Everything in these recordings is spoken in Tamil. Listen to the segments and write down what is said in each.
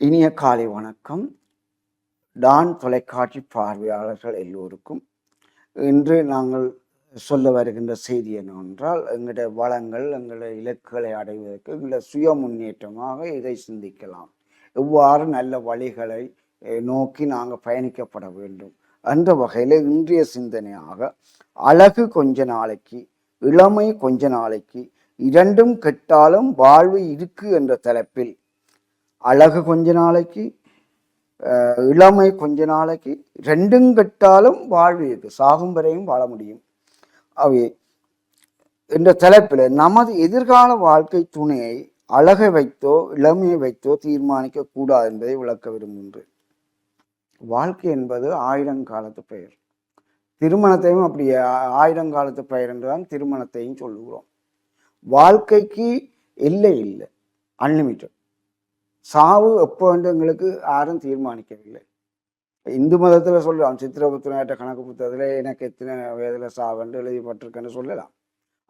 இனிய காலை வணக்கம். டான் தொலைக்காட்சி பார்வையாளர்கள் எல்லோருக்கும் இன்று நாங்கள் சொல்ல வருகின்ற செய்தி என்னவென்றால் எங்களுடைய வளங்கள் எங்களுடைய இலக்குகளை அடைவதற்கு எங்களுடைய சுய முன்னேற்றமாக இதை சிந்திக்கலாம். எவ்வாறு நல்ல வழிகளை நோக்கி நாங்கள் பயணிக்கப்பட வேண்டும் அந்த வகையில் இன்றைய சிந்தனையாக அழகு கொஞ்ச நாளைக்கு இளமை கொஞ்ச நாளைக்கு இரண்டும் கெட்டாலும் வாழ்வு இருக்கு என்ற தலைப்பில் அழகு கொஞ்ச நாளைக்கு இளமை கொஞ்ச நாளைக்கு ரெண்டும் கெட்டாலும் வாழ்வு இருக்கு சாகும் வரையும் வாழ முடியும். அவை என்ற தலைப்பில் நமது எதிர்கால வாழ்க்கை துணையை அழகை வைத்தோ இளமையை வைத்தோ தீர்மானிக்க கூடாது என்பதை விளக்க விரும்புகின்றேன். வாழ்க்கை என்பது ஆயிரங்காலத்து பெயர். திருமணத்தையும் அப்படி ஆயிரங்காலத்து பெயர் என்றுதான் திருமணத்தையும் சொல்லுகிறோம். வாழ்க்கைக்கு எல்லை இல்லை. அன்லிமிட்டட் சாவு எப்போ என்று எங்களுக்கு யாரும் தீர்மானிக்கவில்லை. இந்து மதத்தில் சொல்லலாம் சித்திரபுத்திரநாட்ட கணக்கு புத்தகத்தில் எனக்கு எத்தனை வயதில் சாவென்று எழுதிப்பட்டிருக்கேன்னு சொல்லலாம்.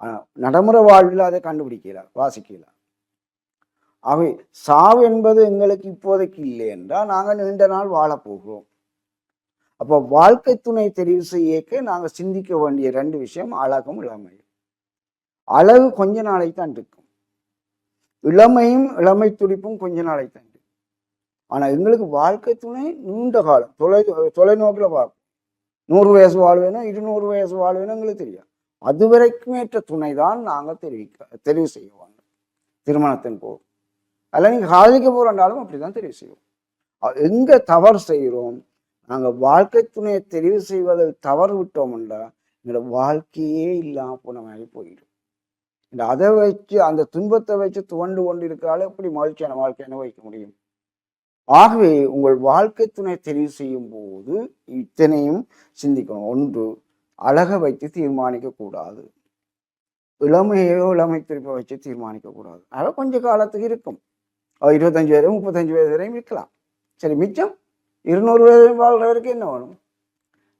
ஆனால் நடைமுறை வாழ்வில் அதை கண்டுபிடிக்கல வாசிக்கல. அவை சாவு என்பது எங்களுக்கு இப்போதைக்கு இல்லை என்றால் நாங்கள் நீண்ட நாள் வாழப்போகிறோம் அப்போ வாழ்க்கை துணை தெரிவு செய்யக்க நாங்கள் சிந்திக்க வேண்டிய ரெண்டு விஷயம் அழகும் இளமையும். அழகு கொஞ்ச நாளைக்கு தான் இருக்கும். இளமையும் இளமை துடிப்பும் கொஞ்ச நாளைக்கு தண்டு ஆனால் எங்களுக்கு வாழ்க்கை துணை நீண்ட காலம். தொலை தொலைநோக்கில் பார்க்கும் நூறு வயசு வாழ்வேணும் இருநூறு வயசு வாழ்வேணும் எங்களுக்கு தெரியும் அது வரைக்கும் ஏற்ற துணை தான் நாங்கள் தெரிவிக்க தெரிவு செய்வோம். திருமணத்தின் போது. அதில் நீங்கள் காதலிக்க போகிறாண்டாலும் அப்படி தான் தெரிவு செய்வோம். எங்கே தவறு செய்கிறோம்? நாங்கள் வாழ்க்கை துணையை தெரிவு செய்வதில் தவறு விட்டோம்ன்றா எங்களோட வாழ்க்கையே இல்லாமல் போன மாதிரி போயிடும். இந்த அதை வச்சு அந்த துன்பத்தை வச்சு துவண்டு கொண்டு இருக்கிறாலும் எப்படி மகிழ்ச்சியான வாழ்க்கையை வைக்க முடியும்? ஆகவே உங்கள் வாழ்க்கை துணை தெரிவு செய்யும் போது இத்தனையும் சிந்திக்கணும். ஒன்று அழகை வைத்து தீர்மானிக்க கூடாது. இளமையோ இளமை திருப்பை வச்சு தீர்மானிக்க கூடாது. அவை கொஞ்ச காலத்துக்கு இருக்கும். இருபத்தஞ்சு வரை முப்பத்தஞ்சு வயது வரையும் இருக்கலாம். சரி மிச்சம் இருநூறு வயது வாழ்றவருக்கு என்ன வேணும்?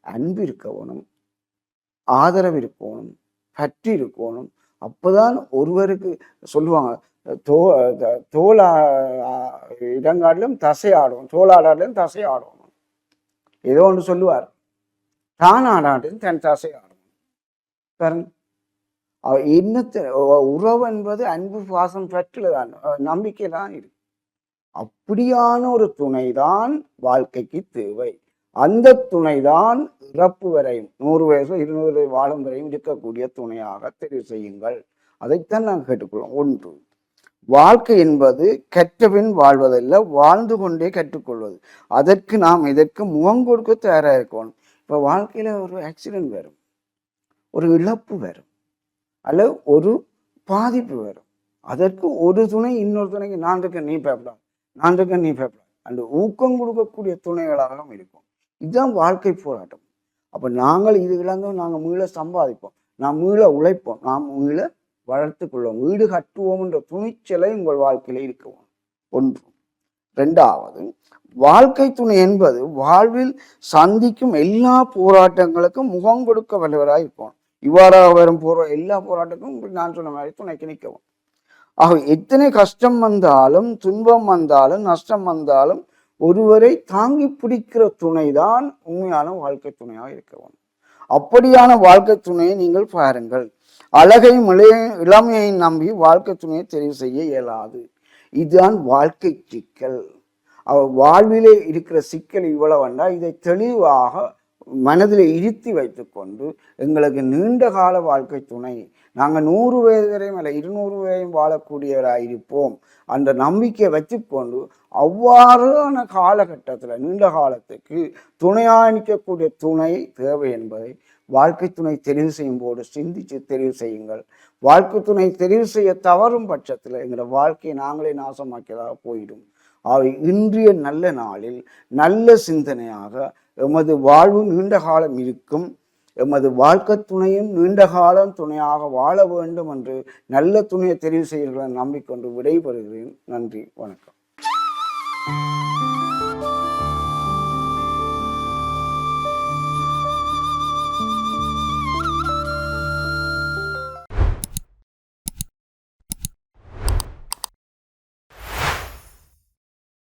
அன்பு இருக்கணும் ஆதரவு இருக்கணும் பற்றி இருக்கணும் அப்போதான் ஒருவருக்கு சொல்லுவாங்க தோ த- தோல் இடங்காட்டிலும் தசை ஆடும் தோல் தசை ஆடும். ஏதோ ஒன்று சொல்லுவார். தான் ஆடாட்டிலும் தன் தசை ஆடும். பாருங்க. என்னத்தை உறவு என்பது அன்பு பாசம் பற்றில தான் நம்பிக்கை தான் இருக்கு. அப்படியான ஒரு துணைதான் வாழ்க்கைக்கு தேவை. அந்த துணைதான் இறப்பு வரையும். நூறு வயசு இருநூறு வாழும் வரையும் இருக்கக்கூடிய துணையாக தெரிவு செய்யுங்கள். அதைத்தான் நாங்கள் கேட்டுக்கொள்வோம். ஒன்று வாழ்க்கை என்பது கற்றபின் வாழ்வதல்ல வாழ்ந்து கொண்டே கற்றுக்கொள்வது. அதற்கு நாம் இதற்கு முகம் கொடுக்க தயாராக இருக்கணும்? இப்போ வாழ்க்கையில் ஒரு ஆக்சிடென்ட் வரும். ஒரு இழப்பு வரும். அல்லது ஒரு பாதிப்பு வரும். அதற்கு ஒரு துணை இன்னொரு துணைக்கு நான் இருக்க நீ பயப்படாது நான் இருக்க நீ பேப்படா அந்த ஊக்கம் கொடுக்கக்கூடிய துணைகளாகவும் இருக்கும். இதுதான் வாழ்க்கை போராட்டம். அப்போ நாங்கள் இது இழந்தோம் நாங்கள் மீள சம்பாதிப்போம். நாம் மீள உழைப்போம். நாம் மீள வளர்த்து கொள்வோம். வீடு கட்டுவோம் என்ற துணிச்சலை உங்கள் வாழ்க்கையில் இருக்கவும் ஒன்று. ரெண்டாவது வாழ்க்கை துணை என்பது வாழ்வில் சந்திக்கும் எல்லா போராட்டங்களுக்கும் முகம் கொடுக்க வல்லவராக இருப்போம். இவ்வாறாக வரும் போற எல்லா போராட்டத்துக்கும் நான் சொன்ன மாதிரி துணைக்கு நிற்கவும். ஆக எத்தனை கஷ்டம் வந்தாலும் துன்பம் வந்தாலும் நஷ்டம் வந்தாலும் ஒருவரை தாங்கி பிடிக்கிற துணைதான் உண்மையான வாழ்க்கை துணையாக இருக்கவும் அப்படியான வாழ்க்கை துணையை நீங்கள் பாருங்கள். அழகையும் இளைய- இளமையையும் நம்பி வாழ்க்கை துணையை தெரிவு செய்ய இயலாது. இதுதான் வாழ்க்கை சிக்கல். அவ வாழ்விலே இருக்கிற சிக்கல் இவ்வளவுண்டா இதை தெளிவாக மனதில் இருத்தி வைத்துக்கொண்டு எங்களுக்கு நீண்ட கால வாழ்க்கை துணை. நாங்கள் நூறு வயது வரையும் அல்ல இருநூறு வரையும் வாழக்கூடியவராக இருப்போம். அந்த நம்பிக்கையை வச்சுக்கொண்டு அவ்வாறான காலகட்டத்தில் நீண்ட காலத்துக்கு துணையாக நிற்கக்கூடிய துணை தேவை என்பதை வாழ்க்கை துணை தெரிவு செய்யும் போது சிந்திச்சு தெரிவு செய்யுங்கள். வாழ்க்கை துணை தெரிவு செய்ய தவறும் பட்சத்தில் எங்களோட வாழ்க்கையை நாங்களே நாசமாக்கியதாக போயிடும். அவை இன்றைய நல்ல நாளில் நல்ல சிந்தனையாக எமது வாழ்வு நீண்ட காலம் இருக்கும். எமது வாழ்க்கை துணையும் நீண்ட காலம் துணையாக வாழ வேண்டும் என்று நல்ல துணையை தெரிவு செய்கிறேன் நம்பிக்கொண்டு விடைபெறுகிறேன். நன்றி வணக்கம்.